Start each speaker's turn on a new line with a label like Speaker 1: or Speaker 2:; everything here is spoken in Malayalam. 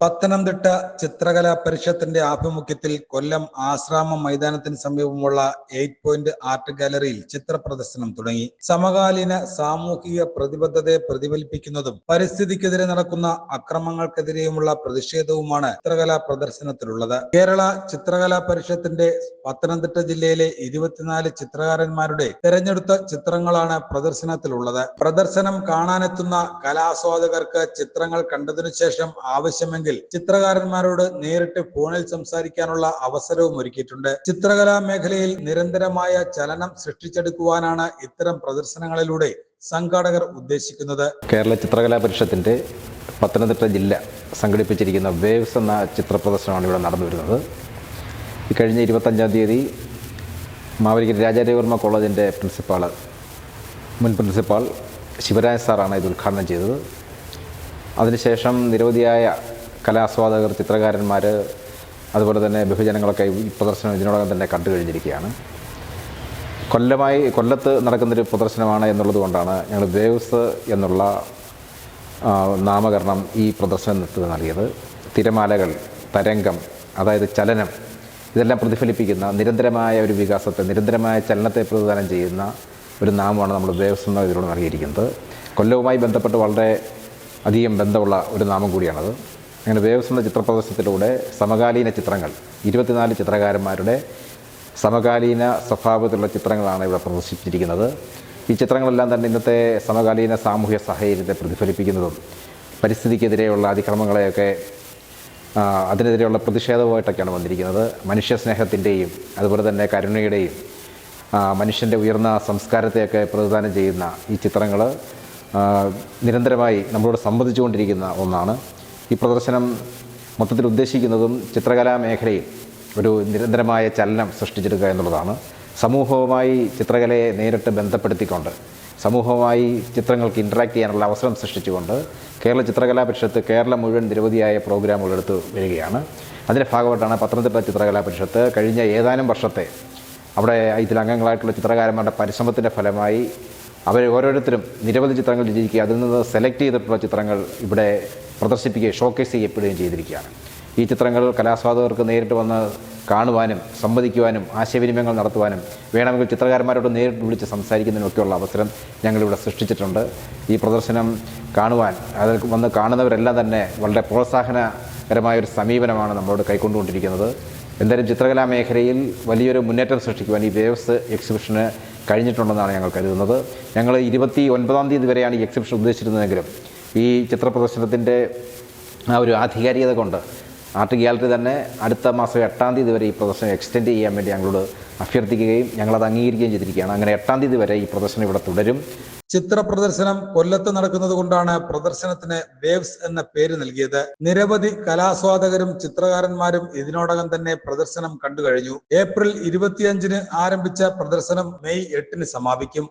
Speaker 1: പത്തനംതിട്ട ചിത്രകലാ പരിഷത്തിന്റെ ആഭിമുഖ്യത്തിൽ കൊല്ലം ആശ്രാമം മൈതാനത്തിന് സമീപമുള്ള എയ്റ്റ് പോയിന്റ് ആർട്ട് ഗാലറിയിൽ ചിത്ര പ്രദർശനം തുടങ്ങി. സമകാലീന സാമൂഹിക പ്രതിബദ്ധതയെ പ്രതിഫലിപ്പിക്കുന്നതും പരിസ്ഥിതിക്കെതിരെ നടക്കുന്ന അക്രമങ്ങൾക്കെതിരെയുമുള്ള പ്രതിഷേധവുമാണ് ചിത്രകലാ പ്രദർശനത്തിലുള്ളത്. കേരള ചിത്രകലാ പരിഷത്തിന്റെ പത്തനംതിട്ട ജില്ലയിലെ ഇരുപത്തിനാല് ചിത്രകാരന്മാരുടെ തെരഞ്ഞെടുത്ത ചിത്രങ്ങളാണ് പ്രദർശനത്തിലുള്ളത്. പ്രദർശനം കാണാനെത്തുന്ന കലാസ്വാദകർക്ക് ചിത്രങ്ങൾ കണ്ടതിനു ശേഷം ആവശ്യമെങ്കിൽ ചിത്രകാരന്മാരോട് നേരിട്ട് ഫോണിൽ സംസാരിക്കാനുള്ള അവസരവും ഒരുക്കിയിട്ടുണ്ട്. ചിത്രകലാ മേഖലയിൽ നിരന്തരമായ ചലനം സൃഷ്ടിച്ചെടുക്കുവാനാണ് ഇത്തരം പ്രദർശനങ്ങളിലൂടെ സംഘാടകർ ഉദ്ദേശിക്കുന്നത്.
Speaker 2: കേരള ചിത്രകലാ പരിഷത്തിന്റെ പത്തനംതിട്ട ജില്ല സംഘടിപ്പിച്ചിരിക്കുന്ന വേവ്സ് എന്ന ചിത്ര പ്രദർശനമാണ് ഇവിടെ നടന്നു വരുന്നത്. കഴിഞ്ഞ ഇരുപത്തഞ്ചാം തീയതി മാവേലിക്കര രാജാരവിവർമ്മ കോളേജിന്റെ പ്രിൻസിപ്പാൾ മുൻ പ്രിൻസിപ്പാൾ ശിവരാജ് സാറാണ് ഇത് ഉദ്ഘാടനം ചെയ്തത്. അതിനുശേഷം നിരവധിയായ കലാസ്വാദകർ ചിത്രകാരന്മാർ അതുപോലെ തന്നെ ബഹുജനങ്ങളൊക്കെ ഈ പ്രദർശനം ഇതിനോടകം തന്നെ കണ്ടു കഴിഞ്ഞിരിക്കുകയാണ്. കൊല്ലമായി കൊല്ലത്ത് നടക്കുന്നൊരു പ്രദർശനമാണ് എന്നുള്ളത് കൊണ്ടാണ് ഞങ്ങൾ ദേവസ് എന്നുള്ള നാമകരണം ഈ പ്രദർശനത്തിന് നൽകിയത്. തിരമാലകൾ തരംഗം അതായത് ചലനം ഇതെല്ലാം പ്രതിഫലിപ്പിക്കുന്ന നിരന്തരമായ ഒരു വികാസത്തെ നിരന്തരമായ ചലനത്തെ പ്രതിദാനം ചെയ്യുന്ന ഒരു നാമമാണ് നമ്മൾ ദേവസ്വം ഇതിലൂടെ നൽകിയിരിക്കുന്നത്. കൊല്ലവുമായി ബന്ധപ്പെട്ട് വളരെ അധികം ബന്ധമുള്ള ഒരു നാമം കൂടിയാണത്. അങ്ങനെ ദേവസ്വന്ത എന്ന ചിത്ര പ്രദർശനത്തിലൂടെ സമകാലീന ചിത്രങ്ങൾ ഇരുപത്തിനാല് ചിത്രകാരന്മാരുടെ സമകാലീന സ്വഭാവത്തിലുള്ള ചിത്രങ്ങളാണ് ഇവിടെ പ്രദർശിപ്പിച്ചിരിക്കുന്നത്. ഈ ചിത്രങ്ങളെല്ലാം തന്നെ ഇന്നത്തെ സമകാലീന സാമൂഹ്യ സാഹചര്യത്തെ പ്രതിഫലിപ്പിക്കുന്നതും പരിസ്ഥിതിക്കെതിരെയുള്ള അതിക്രമങ്ങളെയൊക്കെ അതിനെതിരെയുള്ള പ്രതിഷേധവുമായിട്ടൊക്കെയാണ് വന്നിരിക്കുന്നത്. മനുഷ്യസ്നേഹത്തിന്റെയും അതുപോലെ തന്നെ കരുണയുടെയും മനുഷ്യന്റെ ഉയർന്ന സംസ്കാരത്തെയൊക്കെ പ്രതിദാനം ചെയ്യുന്ന ഈ ചിത്രങ്ങൾ നിരന്തരമായി നമ്മളോട് സംബന്ധിച്ചുകൊണ്ടിരിക്കുന്ന ഒന്നാണ്. ഈ പ്രദർശനം മൊത്തത്തിൽ ഉദ്ദേശിക്കുന്നതും ചിത്രകലാ മേഖലയിൽ ഒരു നിരന്തരമായ ചലനം സൃഷ്ടിച്ചെടുക്കുക എന്നുള്ളതാണ്. സമൂഹവുമായി ചിത്രകലയെ നേരിട്ട് ബന്ധപ്പെടുത്തിക്കൊണ്ട് സമൂഹവുമായി ചിത്രങ്ങൾക്ക് ഇൻട്രാക്ട് ചെയ്യാനുള്ള അവസരം സൃഷ്ടിച്ചുകൊണ്ട് കേരള ചിത്രകലാ പരിഷത്ത് കേരളം മുഴുവൻ നിരവധിയായ പ്രോഗ്രാമുകൾ എടുത്ത് വരികയാണ്. അതിന്റെ ഭാഗമായിട്ടാണ് പത്തനംതിട്ട ചിത്രകലാ പരിഷത്ത് കഴിഞ്ഞ ഏതാനും വർഷത്തെ അവിടെ ഇതിൽ അംഗങ്ങളായിട്ടുള്ള ചിത്രകാരന്മാരുടെ പരിശ്രമത്തിന്റെ ഫലമായി അവർ ഓരോരുത്തരും നിരവധി ചിത്രങ്ങൾ രചിക്കുക അതിൽ നിന്ന് സെലക്ട് ചെയ്തിട്ടുള്ള ചിത്രങ്ങൾ ഇവിടെ പ്രദർശിപ്പിക്കുകയും ഷോക്കേസ് ചെയ്യപ്പെടുകയും ചെയ്തിരിക്കുകയാണ്. ഈ ചിത്രങ്ങൾ കലാസ്വാദകർക്ക് നേരിട്ട് വന്ന് കാണുവാനും സംവദിക്കുവാനും ആശയവിനിമയങ്ങൾ നടത്തുവാനും വേണമെങ്കിൽ ചിത്രകാരന്മാരോട് നേരിട്ട് വിളിച്ച് സംസാരിക്കുന്നതിനൊക്കെയുള്ള അവസരം ഞങ്ങളിവിടെ സൃഷ്ടിച്ചിട്ടുണ്ട്. ഈ പ്രദർശനം കാണുവാൻ അതിൽ വന്ന് കാണുന്നവരെല്ലാം തന്നെ വളരെ പ്രോത്സാഹനകരമായ ഒരു സമീപനമാണ് നമ്മളോട് കൈക്കൊണ്ടുകൊണ്ടിരിക്കുന്നത്. എന്തായാലും ചിത്രകലാ മേഖലയിൽ വലിയൊരു മുന്നേറ്റം സൃഷ്ടിക്കുവാൻ ഈ വേവ്സ് എക്സിബിഷന് കഴിഞ്ഞിട്ടുണ്ടെന്നാണ് ഞങ്ങൾ കരുതുന്നത്. ഞങ്ങൾ ഇരുപത്തി ഒൻപതാം തീയതി വരെയാണ് ഈ എക്സിബിഷൻ ഉദ്ദേശിച്ചിരുന്നതെങ്കിലും ഈ ചിത്ര പ്രദർശനത്തിന്റെ ആ ഒരു ആധികാരികത കൊണ്ട് ആർട്ട് ഗ്യാലറി തന്നെ അടുത്ത മാസം എട്ടാം തീയതി വരെ ഈ പ്രദർശനം എക്സ്റ്റെൻഡ് ചെയ്യാൻ വേണ്ടി ഞങ്ങളോട് അഭ്യർത്ഥിക്കുകയും ഞങ്ങളത് അംഗീകരിക്കുകയും ചെയ്തിരിക്കുകയാണ്. അങ്ങനെ എട്ടാം തീയതി വരെ ഈ പ്രദർശനം ഇവിടെ തുടരും.
Speaker 1: ചിത്ര പ്രദർശനം കൊല്ലത്ത് നടക്കുന്നത് കൊണ്ടാണ് പ്രദർശനത്തിന് വേവ്സ് എന്ന പേര് നൽകിയത്. നിരവധി കലാസ്വാദകരും ചിത്രകാരന്മാരും ഇതിനോടകം തന്നെ പ്രദർശനം കണ്ടു കഴിഞ്ഞു. ഏപ്രിൽ ഇരുപത്തിയഞ്ചിന് ആരംഭിച്ച പ്രദർശനം മെയ് എട്ടിന് സമാപിക്കും.